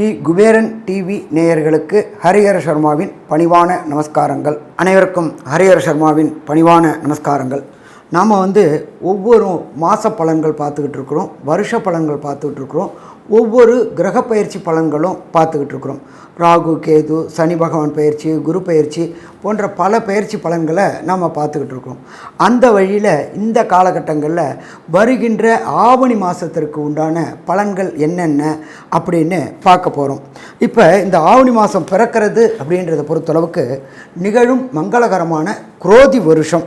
Sri Kuberan TV நேயர்களுக்கு ஹரிஹர சர்மாவின் பணிவான நமஸ்காரங்கள். அனைவருக்கும் ஹரிஹர சர்மாவின் பணிவான நமஸ்காரங்கள். நாம் வந்து ஒவ்வொரு மாத பலன்கள் பார்த்துக்கிட்டு இருக்கிறோம் வருஷ பலன்கள் பார்த்துக்கிட்டு இருக்கிறோம். ஒவ்வொரு கிரக பயிற்சி பலன்களும் பார்த்துக்கிட்டு இருக்கிறோம். ராகு கேது சனி பகவான் பயிற்சி குரு பயிற்சி போன்ற பல பயிற்சி பலன்களை நாம் பார்த்துக்கிட்டு இருக்கோம் அந்த வழியில் இந்த காலகட்டங்களில் வருகின்ற ஆவணி மாதத்திற்கு உண்டான பலன்கள் என்னென்ன அப்படின்னு பார்க்க போகிறோம் இப்போ இந்த ஆவணி மாதம் பிறக்கிறது அப்படின்றத பொறுத்தளவுக்கு நிகழும் மங்களகரமான குரோதி வருஷம்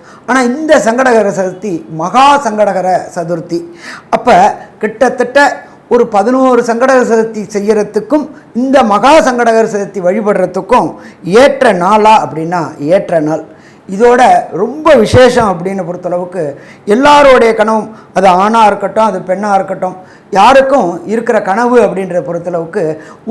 ஆனால் இந்த சங்கடகர சதுர்த்தி மகா சங்கடகர சதுர்த்தி. அப்போ கிட்டத்தட்ட ஒரு பதினோரு சங்கடகர சதுர்த்தி செய்கிறதுக்கும் இந்த மகா சங்கடகர சதுர்த்தி வழிபடுறதுக்கும் ஏற்ற நாளா அப்படின்னா ஏற்ற நாள். இதோட ரொம்ப விசேஷம் அப்படின்னு பொறுத்தளவுக்கு எல்லாரோடைய கனவும் அது ஆணாக இருக்கட்டும் அது பெண்ணாக இருக்கட்டும் யாருக்கும் இருக்கிற கனவு அப்படின்ற பொறுத்தளவுக்கு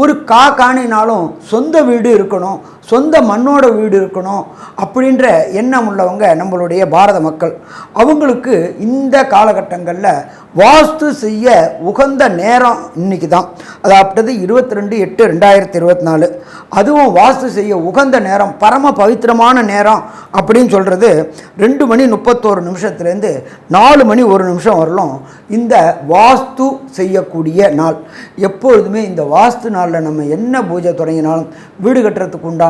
ஒரு கா காணினாலும் சொந்த வீடு இருக்கணும் சொந்த மண்ணோட வீடு இருக்கணும் அப்படின்ற எண்ணம் உள்ளவங்க நம்மளுடைய பாரத மக்கள். அவங்களுக்கு இந்த காலகட்டங்களில் வாஸ்து செய்ய உகந்த நேரம் இன்னைக்கு தான் அதாவது இருபத்தி ரெண்டு எட்டு ரெண்டாயிரத்தி இருபத்தி நாலு அதுவும் வாஸ்து செய்ய உகந்த நேரம் பரம பவித்திரமான நேரம் அப்படின்னு சொல்கிறது ரெண்டு மணி முப்பத்தோரு நிமிஷத்துலேருந்து நாலு மணி ஒரு நிமிஷம் வரலும் இந்த வாஸ்து செய்யக்கூடிய நாள். எப்பொழுதுமே இந்த வாஸ்து நாளில் நம்ம என்ன பூஜை தொடங்கினாலும் வீடு கட்டுறதுக்கு உண்டான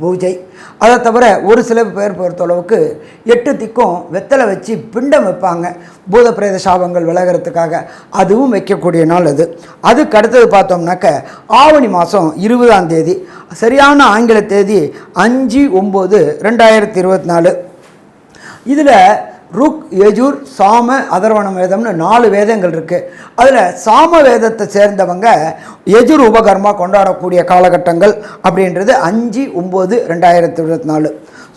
பூஜை. அதை தவிர ஒரு சில பேர் பொறுத்தளவுக்கு எட்டு திக்கும் வெத்தலை வச்சு பிண்டம் வைப்பாங்க. பூத பிரேத சாபங்கள் விலகிறதுக்காக அதுவும் வைக்கக்கூடிய நாள் அது. அதுக்கு அடுத்தது பார்த்தோம்னாக்க ஆவணி மாதம் இருபதாம் தேதி. சரியான ஆங்கில தேதி அஞ்சு ஒம்பது ரெண்டாயிரத்தி இருபத்தி நாலு. இதில் ருக் யஜூர் சாம அதர்வணம் வேதம்னு நாலு வேதங்கள் இருக்குது அதில் சாம வேதத்தை சேர்ந்தவங்க யஜுர் உபகர்மா கொண்டாடக்கூடிய காலகட்டங்கள் அப்படின்றது அஞ்சு ஒம்பது ரெண்டாயிரத்தி இருபத்தி நாலு.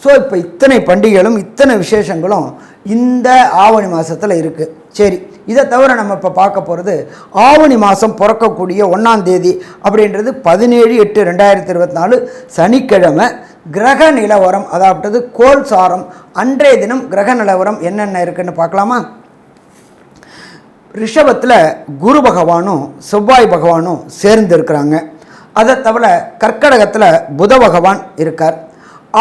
ஸோ இப்போ இத்தனை பண்டிகைகளும் இத்தனை விசேஷங்களும் இந்த ஆவணி மாதத்தில் இருக்குது சரி இதை தவிர நம்ம இப்போ பார்க்க போகிறது ஆவணி மாதம் பிறக்கக்கூடிய ஒன்றாம் தேதி அப்படின்றது பதினேழு எட்டு ரெண்டாயிரத்தி இருபத்தி நாலு சனிக்கிழமை கிரக நிலவரம் அதாவது கோல் சாரம் அன்றைய தினம் கிரக நிலவரம் என்னென்ன இருக்குன்னு பார்க்கலாமா? ரிஷபத்தில் குரு பகவானும் செவ்வாய் பகவானும் சேர்ந்து இருக்கிறாங்க. அதை தவிர கர்க்கடகத்தில் புத பகவான் இருக்கார்.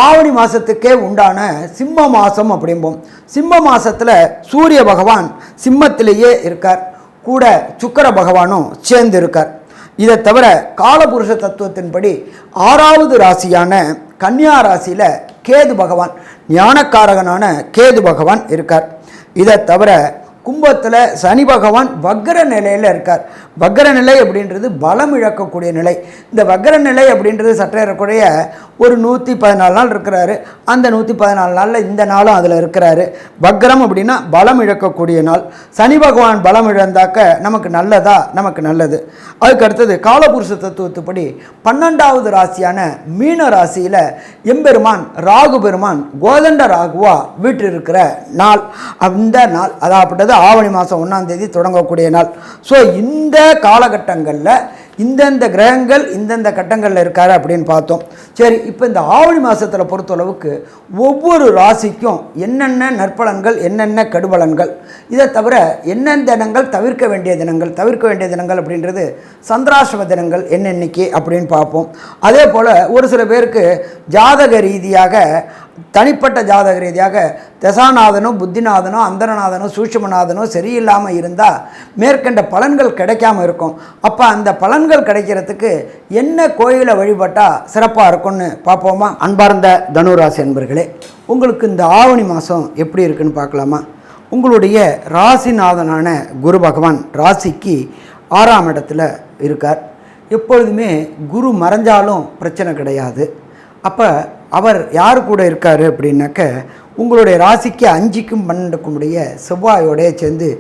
ஆவணி மாதத்துக்கே உண்டான சிம்ம மாதம் அப்படிம்போம். சிம்ம மாதத்தில் சூரிய பகவான் சிம்மத்திலேயே இருக்கார். கூட சுக்கர பகவானும் சேர்ந்து இருக்கார். இதை தவிர காலபுருஷ தத்துவத்தின்படி ஆறாவது ராசியான கன்னியா ராசியில் கேது பகவான் ஞானக்காரகனான கேது பகவான் இருக்கார். இதை தவிர கும்பத்தில் சனி பகவான் வக்ர நிலையில் இருக்கார். வக்ர நிலை அப்படின்றது பலம் இழக்கக்கூடிய நிலை. இந்த வக்ர நிலை அப்படின்றது சற்றேறக்கூடிய ஒரு நூற்றி பதினாலு நாள் இருக்கிறாரு. அந்த நூற்றி பதினாலு நாளில் இந்த நாளும் அதில் இருக்கிறாரு. வக்கரம் அப்படின்னா பலம் இழக்கக்கூடிய நாள். சனி பகவான் பலம் இழந்தாக்க நமக்கு நல்லதா? நமக்கு நல்லது. அதுக்கு அடுத்தது காலபுருஷ தத்துவத்துப்படி பன்னெண்டாவது ராசியான மீன ராசியில் எம்பெருமான் ராகு பெருமான் கோதண்ட ராகுவா வீற்றிருக்கிற நாள். அந்த நாள் அதாவது ஆவணி மாதம் ஒன்றாம் தேதி தொடங்கக்கூடிய நாள். ஸோ இந்த காலகட்டங்களில் இந்தந்த கிரகங்கள் இந்தந்த கட்டங்களில் இருக்காரு அப்படின்னு பார்த்தோம். சரி இப்போ இந்த ஆவணி மாதத்தில் பொறுத்தளவுக்கு ஒவ்வொரு ராசிக்கும் என்னென்ன நற்பலன்கள் என்னென்ன கெடுபலன்கள்? இதை தவிர என்னென்ன தினங்கள் தவிர்க்க வேண்டிய தினங்கள் தவிர்க்க வேண்டிய தினங்கள் அப்படின்றது சந்திராசிரம தினங்கள் என்னென்னைக்கு அப்படின்னு பார்ப்போம். அதே போல் ஒரு சில பேருக்கு ஜாதக ரீதியாக தனிப்பட்ட ஜாதக ரீதியாக தசாநாதனும் புத்திநாதனும் அந்தரநாதனும் சூட்சமநாதனும் சரியில்லாமல் இருந்தால் மேற்கண்ட பலன்கள் கிடைக்காம இருக்கும். அப்போ அந்த பலன்கள் கிடைக்கிறதுக்கு என்ன கோயிலை வழிபட்டால் சிறப்பாக இருக்கும்னு பார்ப்போமா? அன்பார்ந்த தனுராசி என்பர்களே உங்களுக்கு இந்த ஆவணி மாதம் எப்படி இருக்குன்னு பார்க்கலாமா? உங்களுடைய ராசிநாதனான குரு பகவான் ராசிக்கு ஆறாம் இடத்துல இருக்கார். எப்பொழுதுமே குரு மறைஞ்சாலும் பிரச்சனை கிடையாது. அப்போ அவர் யார் கூட இருக்கார் அப்படின்னாக்க உங்களுடைய ராசிக்கு அஞ்சுக்கும் பன்னெண்டுக்கும் உடைய செவ்வாயோடைய சேர்ந்து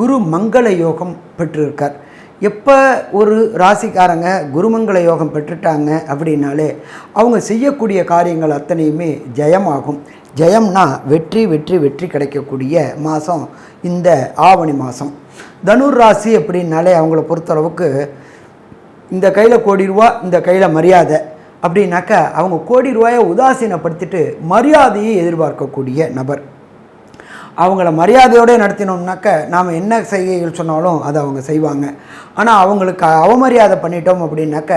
குரு மங்கள யோகம் பெற்றிருக்கார். எப்போ ஒரு ராசிக்காரங்க குருமங்கள யோகம் பெற்றுட்டாங்க அப்படின்னாலே அவங்க செய்யக்கூடிய காரியங்கள் அத்தனையுமே ஜெயமாகும். ஜெயம்னா வெற்றி வெற்றி வெற்றி கிடைக்கக்கூடிய மாதம் இந்த ஆவணி மாதம் தனுர் ராசி அப்படின்னாலே அவங்கள பொறுத்தளவுக்கு இந்த கையில் கோடி ரூபா இந்த கையில் மரியாதை அப்படின்னாக்கா அவங்க கோடி ரூபாயை உதாசீனப்படுத்திட்டு மரியாதையை எதிர்பார்க்கக்கூடிய நபர். அவங்கள மரியாதையோடு நடத்தினோம்னாக்க நாம் என்ன செய்கைகள் சொன்னாலும் அதை அவங்க செய்வாங்க. ஆனால் அவங்களுக்கு அவமரியாதை பண்ணிட்டோம் அப்படின்னாக்க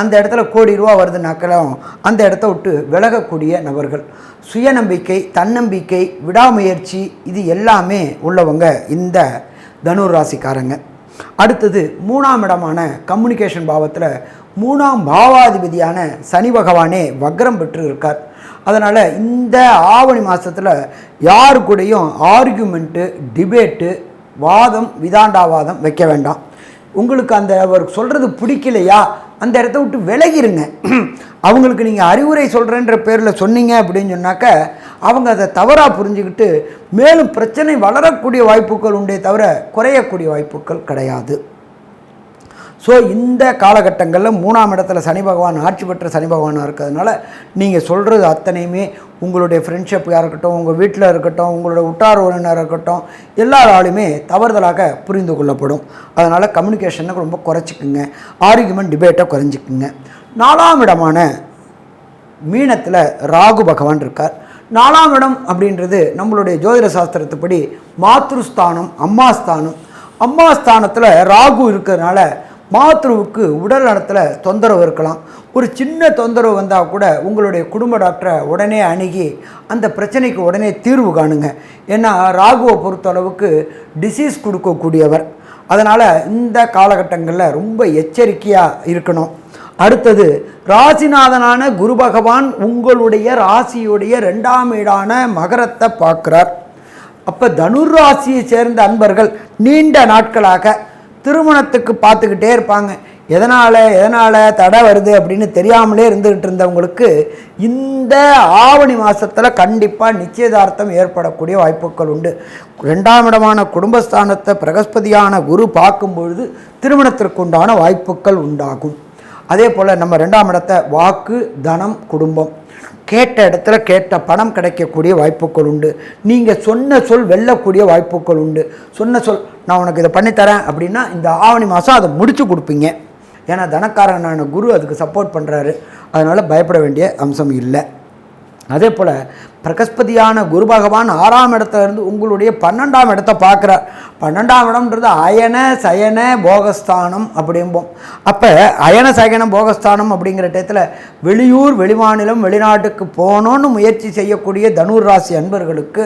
அந்த இடத்துல கோடி ரூபா வருதுனாக்களும் அந்த இடத்த விட்டு விலகக்கூடிய நபர்கள். சுயநம்பிக்கை தன்னம்பிக்கை விடாமுயற்சி இது எல்லாமே உள்ளவங்க இந்த தனுர் ராசிக்காரங்க அடுத்தது மூணாம் இடமான கம்யூனிகேஷன் பாவத்தில் மூணாம் பாவாதிபதியான சனி பகவானே வக்ரம் பெற்று இருக்கார் அதனால் இந்த ஆவணி மாதத்தில் யாரு கூடயும் ஆர்கியூமெண்ட்டு டிபேட்டு வாதம் விதாண்டாவாதம் வைக்க வேண்டாம். உங்களுக்கு அந்த அவர் சொல்கிறது பிடிக்கலையா? அந்த இடத்த விட்டு விலகிருங்க. அவங்களுக்கு நீங்கள் அறிவுரை சொல்கிறேன்ற பேரில் சொன்னீங்க அப்படின்னு சொன்னாக்க அவங்க அதை தவறாக புரிஞ்சுக்கிட்டு மேலும் பிரச்சனை வளரக்கூடிய வாய்ப்புகள் உண்டே தவிர குறையக்கூடிய வாய்ப்புகள் கிடையாது. ஸோ இந்த காலகட்டங்களில் மூணாம் இடத்துல சனி பகவான் ஆட்சி பெற்ற சனி பகவானாக இருக்கிறதுனால நீங்கள் சொல்கிறது அத்தனையுமே உங்களுடைய ஃப்ரெண்ட்ஷிப்பாக இருக்கட்டும் உங்கள் வீட்டில் இருக்கட்டும் உங்களோட உற்றார் உறவினர் இருக்கட்டும் எல்லாராலுமே தவறுதலாக புரிந்து கொள்ளப்படும். அதனால் கம்யூனிகேஷனை ரொம்ப குறைச்சிக்குங்க. ஆர்குமெண்ட் டிபேட்டை குறைஞ்சிக்குங்க. நாலாம் இடமான மீனத்தில் ராகு பகவான் இருக்கார். நாலாம் இடம் அப்படின்றது நம்மளுடைய ஜோதிட சாஸ்திரத்துப்படி மாத்ருஸ்தானம் அம்மா ஸ்தானம் அம்மா ஸ்தானத்தில் ராகு இருக்கிறதுனால மாத்ருவுக்கு உடல் நலத்தில் தொந்தரவு இருக்கலாம். ஒரு சின்ன தொந்தரவு வந்தால் கூட உங்களுடைய குடும்ப டாக்டரை உடனே அணுகி அந்த பிரச்சனைக்கு உடனே தீர்வு காணுங்க. ஏன்னா ராகுவை பொறுத்தளவுக்கு டிசீஸ் கொடுக்கக்கூடியவர். அதனால் இந்த காலகட்டங்களில் ரொம்ப எச்சரிக்கையாக இருக்கணும். அடுத்தது ராசிநாதனான குரு பகவான் உங்களுடைய ராசியுடைய ரெண்டாம் வீடான மகரத்தை பார்க்குறார். அப்போ தனுர் ராசியை சேர்ந்த அன்பர்கள் நீண்ட நாட்களாக திருமணத்துக்கு பார்த்துக்கிட்டே இருப்பாங்க. எதனால் எதனால் தடை வருது அப்படின்னு தெரியாமலே இருந்துக்கிட்டு இருந்தவங்களுக்கு இந்த ஆவணி மாதத்தில் கண்டிப்பாக நிச்சயதார்த்தம் ஏற்படக்கூடிய வாய்ப்புகள் உண்டு. ரெண்டாம் இடமான குடும்பஸ்தானத்தை பிரகஸ்பதியான குரு பார்க்கும் பொழுது திருமணத்திற்குண்டான வாய்ப்புகள் உண்டாகும். அதே போல் நம்ம ரெண்டாம் இடத்த வாக்கு தனம் குடும்பம். கேட்ட இடத்துல கேட்ட பணம் கிடைக்கக்கூடிய வாய்ப்புகள் உண்டு. நீங்கள் சொன்ன சொல் வெல்லக்கூடிய வாய்ப்புகள் உண்டு. சொன்ன சொல் நான் உனக்கு இதை பண்ணித்தரேன் அப்படின்னா இந்த ஆவணி மாதம் அதை முடித்து கொடுப்பீங்க. ஏன்னா தனக்காரனான குரு அதுக்கு சப்போர்ட் பண்ணுறாரு அதனால் பயப்பட வேண்டிய அம்சம் இல்லை. அதே போல் பிரகஸ்பதியான குரு பகவான் ஆறாம் இடத்துல இருந்து உங்களுடைய பன்னெண்டாம் இடத்தை பார்க்குறார். பன்னெண்டாம் இடம்ன்றது அயன சயன போகஸ்தானம் அப்படிம்போம். அப்போ அயன சயன போகஸ்தானம் அப்படிங்கிற டயத்தில் வெளியூர் வெளிமாநிலம் வெளிநாட்டுக்கு போகணுன்னு முயற்சி செய்யக்கூடிய தனுர் ராசி அன்பர்களுக்கு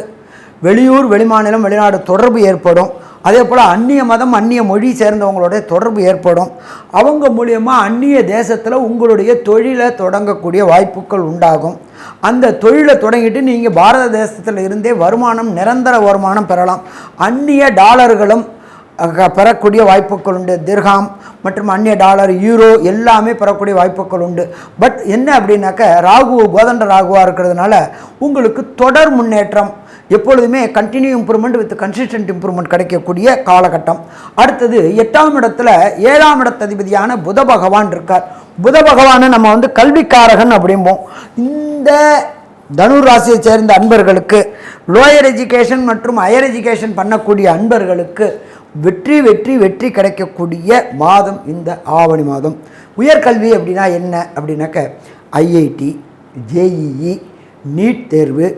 வெளியூர் வெளிமாநிலம் வெளிநாடு தொடர்பு ஏற்படும். அதே போல் அந்நிய மதம் அந்நிய மொழி சேர்ந்தவங்களுடைய தொடர்பு ஏற்படும். அவங்க மூலியமாக அந்நிய தேசத்தில் உங்களுடைய தொழிலை தொடங்கக்கூடிய வாய்ப்புகள் உண்டாகும். அந்த தொழிலை தொடங்கிட்டு நீங்கள் பாரத தேசத்தில் இருந்தே வருமானம் நிரந்தர வருமானம் பெறலாம். அந்நிய டாலர்களும் பெறக்கூடிய வாய்ப்புகள் உண்டு. திர்ஹாம் மற்றும் அந்நிய டாலர் யூரோ எல்லாமே பெறக்கூடிய வாய்ப்புகள் உண்டு. பட் என்ன அப்படின்னாக்க ராகு கோதண்ட ராகுவாக இருக்கிறதுனால உங்களுக்கு தொடர் முன்னேற்றம் எப்பொழுதுமே continue improvement with consistent improvement கிடைக்கக்கூடிய காலகட்டம். அடுத்தது எட்டாம் இடத்துல ஏழாம் இடத்ததிபதியான புத பகவான் இருக்கார். புத பகவானை நம்ம வந்து கல்விக்காரகன் அப்படிம்போம். இந்த தனுர் ராசியை சேர்ந்த அன்பர்களுக்கு லோயர் எஜுகேஷன் மற்றும் ஹையர் எஜுகேஷன் பண்ணக்கூடிய அன்பர்களுக்கு வெற்றி வெற்றி வெற்றி கிடைக்கக்கூடிய மாதம் இந்த ஆவணி மாதம். உயர்கல்வி அப்படின்னா என்ன? அப்படின்னாக்க ஐஐடி ஜேஇஇ நீட் தேர்வு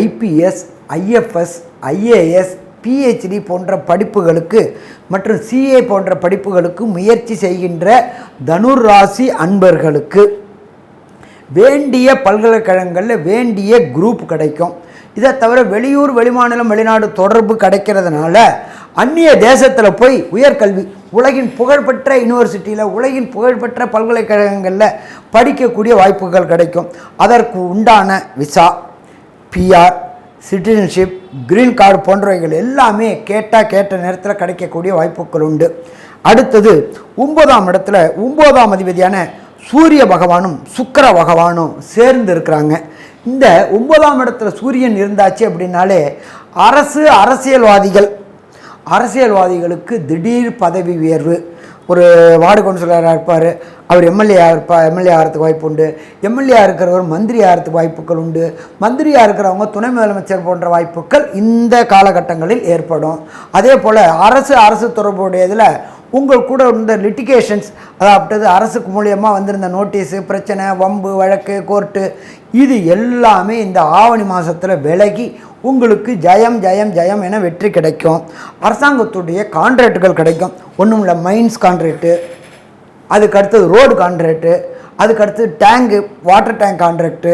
ஐபிஎஸ் ஐஎஃப்எஸ் ஐஏஎஸ் பிஹெச்டி போன்ற படிப்புகளுக்கு மற்றும் சிஏ போன்ற படிப்புகளுக்கு முயற்சி செய்கின்ற தனுர் ராசி அன்பர்களுக்கு வேண்டிய பல்கலைக்கழகங்களில் வேண்டிய குரூப் கிடைக்கும். இதை தவிர வெளியூர் வெளிமாநிலம் வெளிநாடு தொடர்பு கிடைக்கிறதுனால அந்நிய தேசத்தில் போய் உயர்கல்வி உலகின் புகழ்பெற்ற யூனிவர்சிட்டியில் உலகின் புகழ்பெற்ற பல்கலைக்கழகங்களில் படிக்கக்கூடிய வாய்ப்புகள் கிடைக்கும். அதற்கு உண்டான visa PR citizenship green card போன்றவைகள் எல்லாமே கேட்டால் கேட்ட நேரத்தில் கிடைக்கக்கூடிய வாய்ப்புகள் உண்டு. அடுத்தது ஒன்பதாம் இடத்துல ஒன்பதாம் அதிபதியான சூரிய பகவானும் சுக்கிர பகவானும் சேர்ந்து இருக்கிறாங்க. இந்த ஒன்பதாம் இடத்துல சூரியன் இருந்தாச்சு அப்படின்னாலே அரசு அரசியல்வாதிகள் அரசியல்வாதிகளுக்கு திடீர் பதவி உயர்வு. ஒரு வார்டு கவுன்சிலராக இருப்பார். அவர் எம்எல்ஏ இருப்பார் எம்எல்ஏ ஆகிறதுக்கு வாய்ப்பு உண்டு. எம்எல்ஏ இருக்கிறவர் மந்திரி ஆகிறதுக்கு வாய்ப்புகள் உண்டு. மந்திரியாக இருக்கிறவங்க துணை முதலமைச்சர் போன்ற வாய்ப்புகள் இந்த காலகட்டங்களில் ஏற்படும். அதே போல் அரசு அரசு தொடர்புடையதில் உங்கள் கூட இருந்த லிட்டிகேஷன்ஸ் அதாவது அரசுக்கு மூலியமாக வந்திருந்த நோட்டீஸு பிரச்சனை வம்பு வழக்கு கோர்ட்டு இது எல்லாமே இந்த ஆவணி மாதத்தில் விலகி உங்களுக்கு ஜெயம் ஜெயம் ஜெயம் என வெற்றி கிடைக்கும். அரசாங்கத்துடைய கான்ட்ராக்டுகள் கிடைக்கும். ஒன்றும் இல்லை மைன்ஸ் கான்ட்ராக்டு அதுக்கு அடுத்தது ரோடு கான்ட்ராக்டு அதுக்கடுத்தது டேங்கு வாட்டர் டேங்க் கான்ட்ராக்டு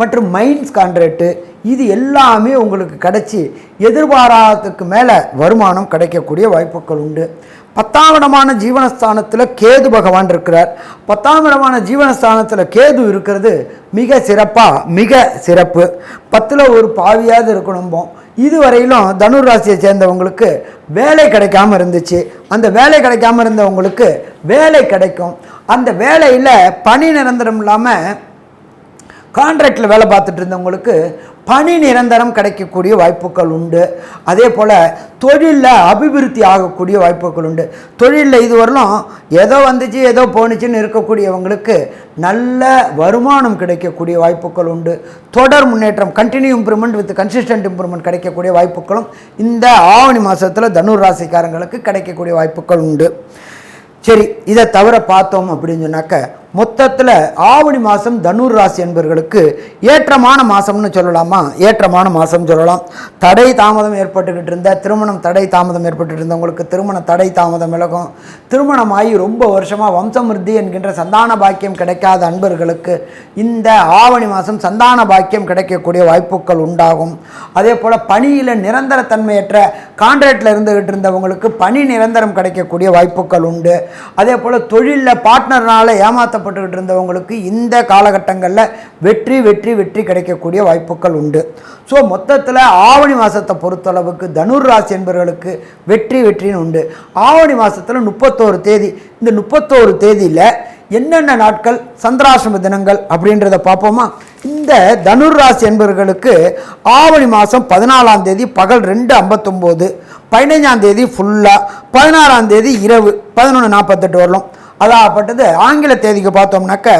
மற்றும் மைன்ஸ் கான்ட்ராக்டு இது எல்லாமே உங்களுக்கு கிடைச்சி எதிர்பாராததுக்கு மேலே வருமானம் கிடைக்கக்கூடிய வாய்ப்புகள் உண்டு. பத்தாம் இடமான ஜீவனஸ்தானத்தில் கேது பகவான் இருக்கிறார். பத்தாம் இடமான ஜீவனஸ்தானத்தில் கேது இருக்கிறது மிக சிறப்பாக மிக சிறப்பு. பத்தில் ஒரு பாவியாவது இருக்கணும்போம் இதுவரையிலும் தனுர் ராசியை சேர்ந்தவங்களுக்கு வேலை கிடைக்காம இருந்துச்சு. அந்த வேலை கிடைக்காம இருந்தவங்களுக்கு வேலை கிடைக்கும். அந்த வேலையில் பணி நிரந்தரம் இல்லாமல் கான்ட்ராக்டில் வேலை பார்த்துட்டு இருந்தவங்களுக்கு பணி நிரந்தரம் கிடைக்கக்கூடிய வாய்ப்புகள் உண்டு. அதே போல் தொழிலில் அபிவிருத்தி ஆகக்கூடிய வாய்ப்புகள் உண்டு. தொழிலில் இதுவரையிலும் ஏதோ வந்துச்சு ஏதோ போணுச்சுன்னு இருக்கக்கூடியவங்களுக்கு நல்ல வருமானம் கிடைக்கக்கூடிய வாய்ப்புகள் உண்டு. தொடர் முன்னேற்றம் continue improvement with consistent improvement கிடைக்கக்கூடிய வாய்ப்புகளும் இந்த ஆவணி மாதத்தில் தனுர் ராசிக்காரங்களுக்கு கிடைக்கக்கூடிய வாய்ப்புகள் உண்டு. சரி இதை தவிர பார்த்தோம் அப்படின்னு சொன்னாக்க மொத்தத்தில் ஆவணி மாதம் தனுர் ராசி என்பவர்களுக்கு ஏற்றமான மாதம்னு சொல்லலாமா? ஏற்றமான மாதம் சொல்லலாம். தடை தாமதம் ஏற்பட்டுக்கிட்டு இருந்த திருமணம் தடை தாமதம் ஏற்பட்டு இருந்தவங்களுக்கு திருமண தடை தாமதம் விலகும். திருமணம் ஆகி ரொம்ப வருஷமாக வம்சமிருத்தி என்கின்ற சந்தான பாக்கியம் கிடைக்காத அன்பர்களுக்கு இந்த ஆவணி மாதம் சந்தான பாக்கியம் கிடைக்கக்கூடிய வாய்ப்புகள் உண்டாகும். அதே போல் பணியில் நிரந்தர தன்மையற்ற கான்ட்ராக்டில் இருந்துகிட்டு இருந்தவங்களுக்கு பணி நிரந்தரம் கிடைக்கக்கூடிய வாய்ப்புகள் உண்டு. அதே போல் தொழிலில் பார்ட்னர்னால் ஏமாற்ற கஷ்டப்பட்டுக்கிட்டு இருந்தவங்களுக்கு இந்த காலகட்டங்களில் வெற்றி வெற்றி வெற்றி கிடைக்கக்கூடிய வாய்ப்புகள் உண்டு. ஸோ மொத்தத்தில் ஆவணி மாதத்தை பொறுத்தளவுக்கு தனுர் ராசி என்பவர்களுக்கு வெற்றி வெற்றின்னு உண்டு. ஆவணி மாதத்தில் முப்பத்தோரு தேதி. இந்த முப்பத்தோரு தேதியில் என்னென்ன நாட்கள் சந்திராசிரம தினங்கள் அப்படின்றத பார்ப்போமா? இந்த தனுர் ராசி என்பவர்களுக்கு ஆவணி மாதம் பதினாலாம் தேதி பகல் ரெண்டு ஐம்பத்தொம்போது பதினைஞ்சாம் தேதி ஃபுல்லாக பதினாறாம் தேதி இரவு பதினொன்று நாற்பத்தெட்டு வரலாம். அதாகப்பட்டது. ஆங்கில தேதிக்கு பார்த்தோம்னாக்க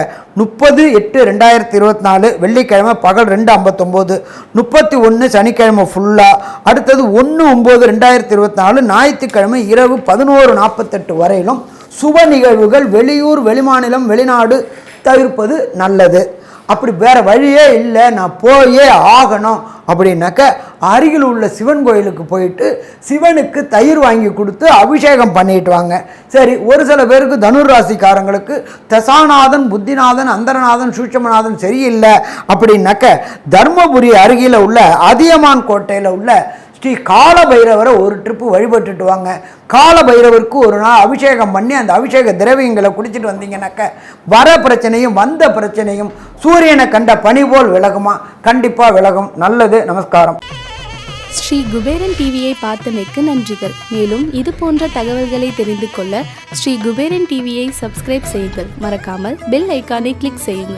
முப்பது எட்டு ரெண்டாயிரத்தி இருபத்தி நாலு வெள்ளிக்கிழமை பகல் ரெண்டு ஐம்பத்தொம்போது முப்பத்தி ஒன்று சனிக்கிழமை ஃபுல்லாக அடுத்தது ஒன்று ஒம்பது ரெண்டாயிரத்தி இருபத்தி நாலு ஞாயிற்றுக்கிழமை இரவு பதினோரு நாற்பத்தெட்டு வரையிலும் சுப நிகழ்வுகள் வெளியூர் வெளிமாநிலம் வெளிநாடு தவிர்ப்பது நல்லது. அப்படி வேற வழியே இல்லை நான் போயே ஆகணும் அப்படின்னாக்க அருகில் உள்ள சிவன் கோயிலுக்கு போயிட்டு சிவனுக்கு தயிர் வாங்கி கொடுத்து அபிஷேகம் பண்ணிட்டு வாங்க. சரி ஒரு சில பேருக்கு தனுராசிக்காரங்களுக்கு தசாநாதன் புத்திநாதன் அந்தரநாதன் சூட்சமநாதன் சரியில்லை அப்படின்னாக்க தர்மபுரி அருகில் உள்ள அதியமான் கோட்டையில் உள்ள ஸ்ரீ கால பைரவரை ஒரு ட்ரிப்பு வழிபட்டுட்டு வாங்க. கால பைரவருக்கு ஒரு நாள் அபிஷேகம் பண்ணி அந்த அபிஷேக திரவியங்களை குடிச்சிட்டு வந்தீங்கன்னாக்க வர பிரச்சனையும் வந்த பிரச்சனையும் சூரியனை கண்ட பனி போல் விலகுமா? கண்டிப்பாக விலகும். நல்லது. நமஸ்காரம். ஸ்ரீ குபேரன் டிவியை பார்த்தமைக்கு நன்றிகள். மேலும் இது போன்ற தகவல்களை தெரிந்து கொள்ள ஸ்ரீ குபேரன் டிவியை சப்ஸ்கிரைப் செய்யுங்கள். மறக்காமல் பெல் ஐக்கானை கிளிக் செய்யுங்கள்.